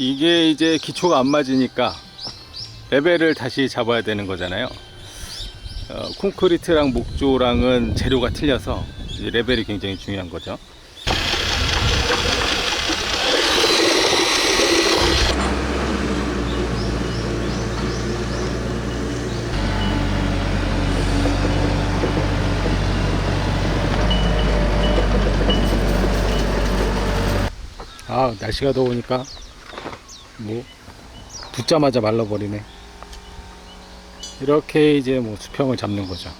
이게 이제 기초가 안 맞으니까 레벨을 다시 잡아야 되는 거잖아요. 어, 콘크리트랑 목조랑은 재료가 틀려서 레벨이 굉장히 중요한 거죠. 아 날씨가 더우니까 뭐 붙자마자 말라버리네. 이렇게 이제 뭐 수평을 잡는 거죠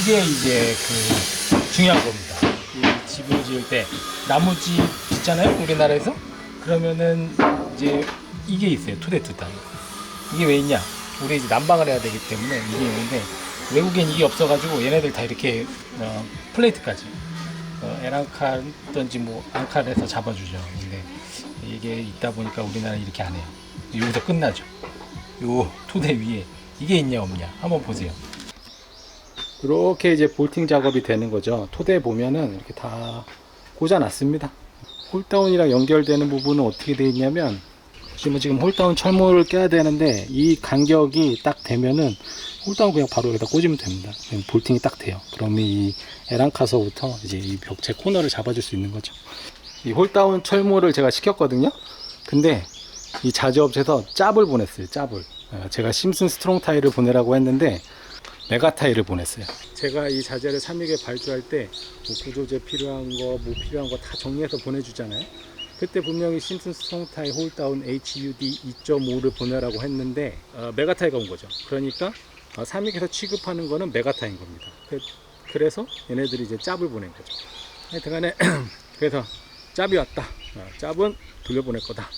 이게 이제 그 중요한 겁니다. 이 집을 지을 때 나무집 있잖아요, 우리나라에서. 그러면은 이제 이게 있어요, 투데투다. 이게 왜 있냐? 우리 이제 난방을 해야 되기 때문에 이게 있는데 외국엔 이게 없어가지고 얘네들 다 이렇게 어, 플레이트까지 어, 에란칼든지 뭐 앙칼에서 잡아주죠. 근데 이게 있다 보니까 우리나라 이렇게 안 해요. 여기서 끝나죠. 요 토대 위에 이게 있냐 없냐 한번 보세요. 이렇게 이제 볼팅 작업이 되는 거죠. 토대 보면은 이렇게 다 꽂아놨습니다. 홀다운이랑 연결되는 부분은 어떻게 되어 있냐면 지금 지금 홀다운 철모를 껴야 되는데 이 간격이 딱 되면은 홀다운 그냥 바로 여기다 꽂으면 됩니다. 볼팅이 딱 돼요. 그러면 이 에란카서부터 이제 이 벽체 코너를 잡아줄 수 있는 거죠. 이 홀다운 철모를 제가 시켰거든요. 근데 이 자재업체에서 짭을 보냈어요. 짭을. 어, 제가 심슨 스트롱 타일을 보내라고 했는데 메가 타일을 보냈어요. 제가 이 자재를 3일에 발주할 때 뭐 구조제 필요한 거, 뭐 필요한 거 다 정리해서 보내주잖아요. 그때 분명히 심슨 스트롱 타일 홀다운 HUD 2.5를 보내라고 했는데 어, 메가 타일가 온 거죠. 그러니까 어, 3일에서 취급하는 거는 메가 타인 겁니다. 그, 래서 얘네들이 이제 짭을 보낸 거죠. 하여튼간에 그래서 짭이 왔다. 어, 짭은 돌려보낼 거다.